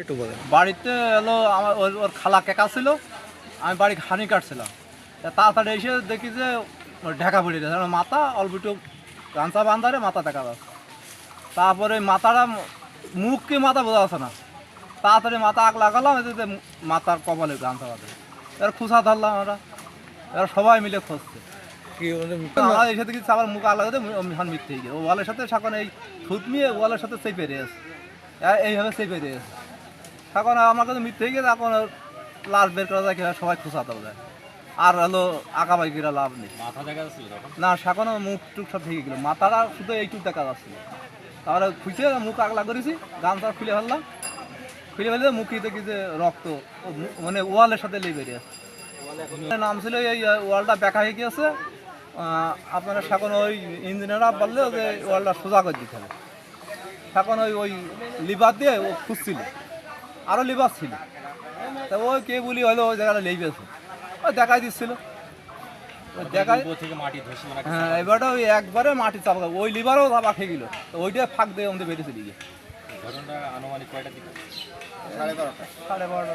একটু বলেন। বাড়িতে এলো আমার ওর ওর খালা কেকা ছিল আমি বাড়ি হানি কাটছিলাম। তাড়াতাড়ি এসে দেখি যে ঢাকা পড়ে গেছে। মাথা অল্প একটু গামছা বান্ধারে মাথা দেখা যাচ্ছে। তারপরে মাথাটা মুখ কি মাথা বোঝা যাচ্ছে না। তাড়াতাড়ি মাথা আগ লাগালাম এতে যে মাথার কপালে গামছা বাঁধে। এবার খুশা ধরলাম আমরা। এবার সবাই মিলে খুঁজছে। কি আমরা এসে দেখি আবার মুখ লাগাতে মিশন মিথ্যে গিয়ে ও ওয়ালের সাথে সাখন এই থুত নিয়ে ওয়ালের সাথে চেপে রয়েছে এইভাবে চেপে রয়েছে এখন আমার কাছে মিথ্যে গিয়ে এখন লাশ বের করা যায় কিনা সবাই খুশাতে যায় আর হলো আঁকা বাইকিরা লাভ নেই। মাথা দেখা যাচ্ছিল না সেখনও মুখ টুক সব থেকে গেলো। মাথাটা শুধু এইটুক দেখা যাচ্ছিল। তারপরে খুঁজে মুখ আগলা করেছি গামছা খুলে ফেললাম। খুলে ফেলে মুখে দেখি যে রক্ত মানে ওয়ালের সাথে লেগে বেরিয়ে আসছে নাম ছিল এই ওয়ালটা বেঁকা হয়ে গিয়েছে। আপনারা সেখন ওই ইঞ্জিনিয়াররা বললে যে ওয়ালটা সোজা করে দিতে হবে। সেখন ওই ওই লিভার দিয়ে ও খুঁজছিল। আরও লিভার ছিল। তা ওই কে বলি হলো ওই জায়গাটা ওই দেখাই দিচ্ছিল। দেখাই ধসে মানে হ্যাঁ এবারটা ওই একবারে মাটি চাপা ওই লিভারও চাপা খেয়ে গেল। তো ওইটা ফাঁক দিয়ে আমাদের বেরিয়েছে দিকে ঘটনাটা আনুমানিক কয়টা দিকে? সাড়ে বারোটা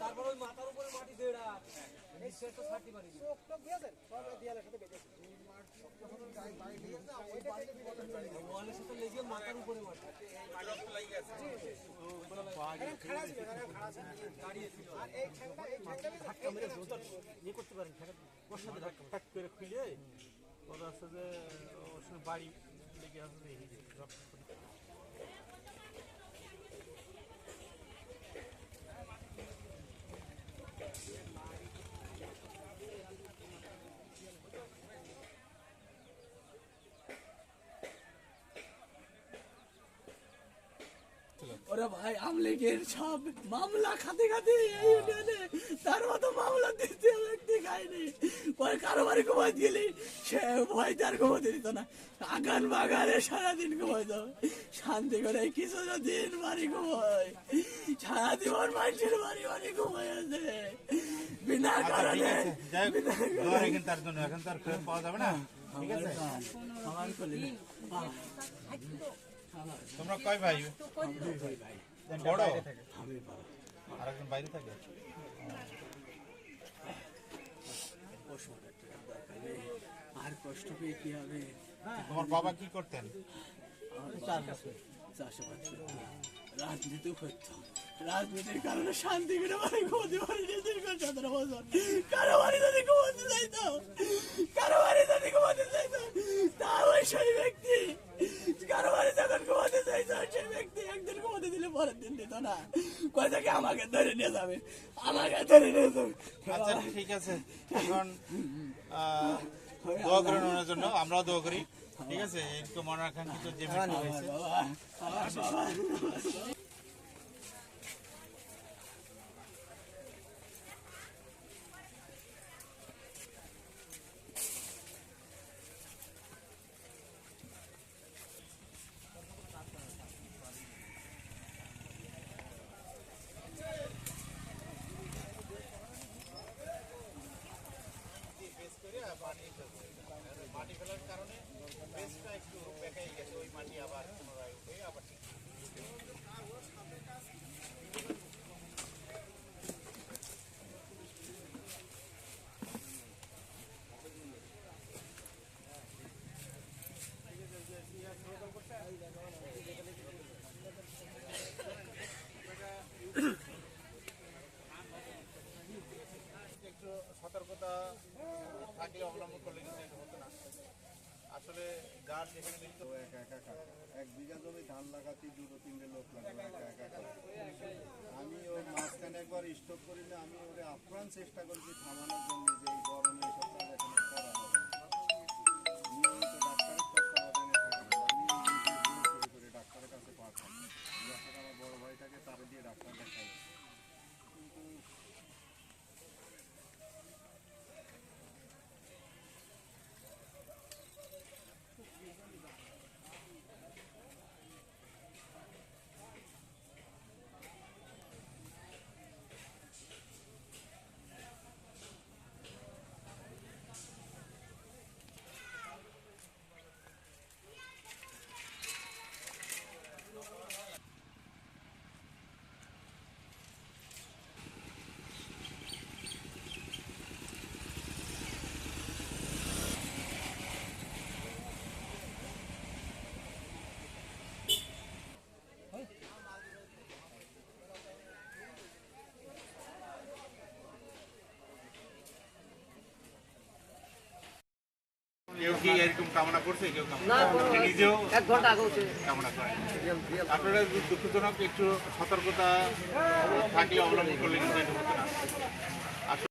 তারপর ওই মাথার উপরে মাটি দেড়া এই সে তো ছাড়তে পারিনি ওয়ালের সাথে লেগে মাথার উপরে মাটি ইয়ে করতে পারেন ওর সাথে ঠাক করে খুলে ওর আছে যে ওর বাড়ি লেগে আছে এই যে রক্ত ওরে ভাই আমলিগের সব মামলা খাতে খাতে তার মতো মামলা দ্বিতীয় ব্যক্তি খায়নি। পরে কারও বাড়ি ঘুমাই দিলি সে ভয় তার ঘুমাতে দিত না। আগান বাগানে সারাদিন ঘুমাই দাও শান্তি করে কিছু দিন বাড়ি ঘুমায়। সারা জীবন মানুষের বাড়ি বাড়ি ঘুমাই আছে। বিনা কারণে এখন তার জন্য। এখন তার ফেরত পাওয়া যাবে না? ঠিক আছে? না। তোমরা কয় ভাই? বড়? আরেকজন বাইরে থাকে? আর কষ্ট পেয়ে কি হবে? তোমার বাবা কি করতেন? চাষাবাদ। রাজনীতি করতো। রাজনীতির কারণে শান্তি করে বাড়ি ঘুমোতে পারিনি দীর্ঘ সতেরো বছর। কারও বাড়ি যদি ঘুমোতে চাইতো কারও বাড়ি যদি ঘুমোতে চাইতো তা ওই সেই ব্যক্তি কারও বাড়ি যখন ঘুমোতে চাইতো সেই ব্যক্তি একদিন ঘুমোতে দিলে পরের দিন দিত না। কয় থেকে আমাকে ধরে নিয়ে যাবে? আমাকে ধরে নিয়ে যাবে। আচ্ছা ঠিক আছে। এখন আহ, দোয়া করেন ওনার জন্য। আমরাও দোয়া করি। ঠিক আছে? যে হয়েছে বাবা আমার বাবা মাটি ফেলার কারণে বেশটা একটু বেঁকে গেছে ওই মাটি আবার পুনরায় উঠে আবার ঠিক একা একা কাকা এক বিঘা জমি ধান লাগাতে দুটো, তিনটে লোক লাগে একা একা কাটে। আমি ওর মাঝখানে একবার স্টপ করি না আমি ওরে আপ্রাণ চেষ্টা করেছি থামানোর জন্য যে গরমে কেউ কি এরকম কামনা করছে কেউ কামনা নিজেও কামনা করে আপনারা দুঃখজনক একটু সতর্কতা থাকলে অবলম্বন করলে কিন্তু এটা হতো না।